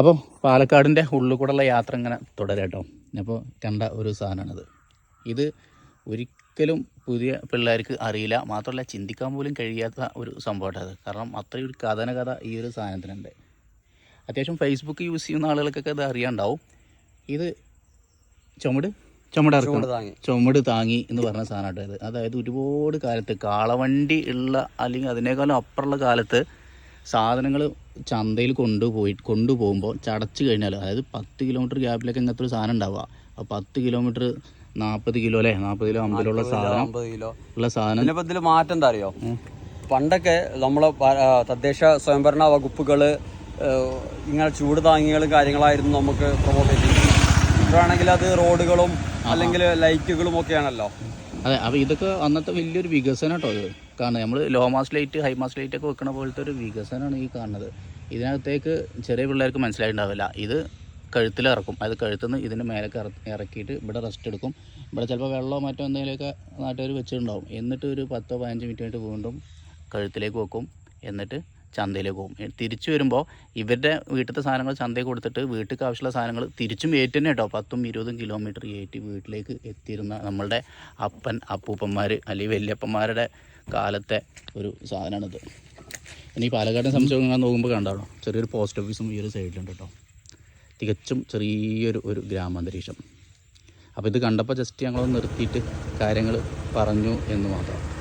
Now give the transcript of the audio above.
അപ്പോൾ പാലക്കാടിന്റെ ഉള്ളിൽ കൂടെയുള്ള യാത്ര ഇങ്ങനെ തുടരട്ടോ അപ്പോൾ കണ്ട ഒരു സാധനമാണിത്. ഇത് ഒരിക്കലും പുതിയ പിള്ളേർക്ക് അറിയില്ല. മാത്രമല്ല ചിന്തിക്കാൻ പോലും കഴിയാത്ത ഒരു സംഭവമായിട്ട് അത് കാരണം അത്രയും ഒരു കഥന കഥ ഈ ഒരു സാധനത്തിനുണ്ട്. അത്യാവശ്യം ഫേസ്ബുക്ക് യൂസ് ചെയ്യുന്ന ആളുകൾക്കൊക്കെ ഇത് അറിയാണ്ടാവും. ഇത് ചുമട്? ചുമട് ചുമട് താങ്ങി. എന്ന് പറഞ്ഞ സാധനമായിട്ട് ഇത്. അതായത് ഒരുപാട് കാലത്ത് കാളവണ്ടി ഉള്ള അല്ലെങ്കിൽ അതിനേക്കാളും അപ്പുറമുള്ള കാലത്ത് സാധനങ്ങൾ ചന്തയിൽ കൊണ്ടുപോയി കൊണ്ടുപോകുമ്പോൾ ചടച്ച് കഴിഞ്ഞാൽ അതായത് പത്ത് കിലോമീറ്റർ ഗ്യാപ്പിലൊക്കെ ഇങ്ങനത്തെ ഒരു സാധനം ഉണ്ടാവുക. അപ്പോൾ പത്ത് കിലോമീറ്റർ നാൽപ്പത് കിലോ അല്ലേ? നാൽപ്പത് കിലോ അമ്പത് കിലോ ഉള്ള സാധനം. ഉള്ള സാധനം മാറ്റം എന്താ അറിയോ? പണ്ടൊക്കെ നമ്മളെ തദ്ദേശ സ്വയംഭരണ വകുപ്പുകൾ ഏഹ്, ഇങ്ങനെ ചൂട് താങ്ങികളും കാര്യങ്ങളായിരുന്നു നമുക്ക് പ്രൊമോട്ട് ചെയ്തിരുന്നത്. ഇപ്പോഴാണെങ്കിൽ അത് റോഡുകളും അല്ലെങ്കിൽ ലൈറ്റുകളും ഒക്കെയാണല്ലോ. അതെ അപ്പോൾ ഇതൊക്കെ അന്നത്തെ വലിയൊരു വികസനം കേട്ടോ ഇത്. കാണുന്നത് നമ്മൾ low mass light high mass light ഒക്കെ വെക്കണ പോലത്തെ ഒരു വികസനമാണ് ഈ കാണുന്നത്. ഇതിനകത്തേക്ക് ചെറിയ പിള്ളേർക്ക് മനസ്സിലായിട്ടുണ്ടാവില്ല. ഇത് കഴുത്തിൽ ഇറക്കും അത് കഴുത്തിൽ നിന്ന് ഇതിന്റെ മേലേക്ക് ഇറക്കിയിട്ട് ഇവിടെ റെസ്റ്റ് എടുക്കും. ഇവിടെ ചിലപ്പോൾ വെള്ളമോ മറ്റോ എന്തെങ്കിലുമൊക്കെ നാട്ടുകാർ വെച്ചിട്ടുണ്ടാവും. എന്നിട്ട് ഒരു പത്തോ പതിനഞ്ച് മിനിറ്റ് ആയിട്ട് വീണ്ടും കഴുത്തിലേക്ക് വെക്കും. എന്നിട്ട് ചന്തയിലേക്ക് പോകും. തിരിച്ചു വരുമ്പോൾ ഇവരുടെ വീട്ടിലത്തെ സാധനങ്ങൾ ചന്തയിൽ കൊടുത്തിട്ട് വീട്ടിലേക്ക് ആവശ്യമുള്ള സാധനങ്ങൾ തിരിച്ചും ഏറ്റ് തന്നെ കേട്ടോ. പത്തും ഇരുപതും കിലോമീറ്റർ ഏറ്റി വീട്ടിലേക്ക് എത്തിയിരുന്ന നമ്മളുടെ അപ്പൻ അപ്പൂപ്പന്മാർ അല്ലെങ്കിൽ വല്യപ്പന്മാരുടെ കാലത്തെ ഒരു സാധനമാണിത്. ഇനി പാലക്കാടിനെ നിങ്ങൾ നോക്കുമ്പോൾ കണ്ടാണോ ചെറിയൊരു പോസ്റ്റ് ഓഫീസും ഈ ഒരു സൈഡിലുണ്ട് കേട്ടോ. തികച്ചും ചെറിയൊരു ഒരു ഗ്രാമാന്തരീക്ഷം. അപ്പോൾ ഇത് കണ്ടപ്പോൾ ജസ്റ്റ് ഞങ്ങളൊന്ന് നിർത്തിയിട്ട് കാര്യങ്ങൾ പറഞ്ഞു എന്ന് മാത്രം.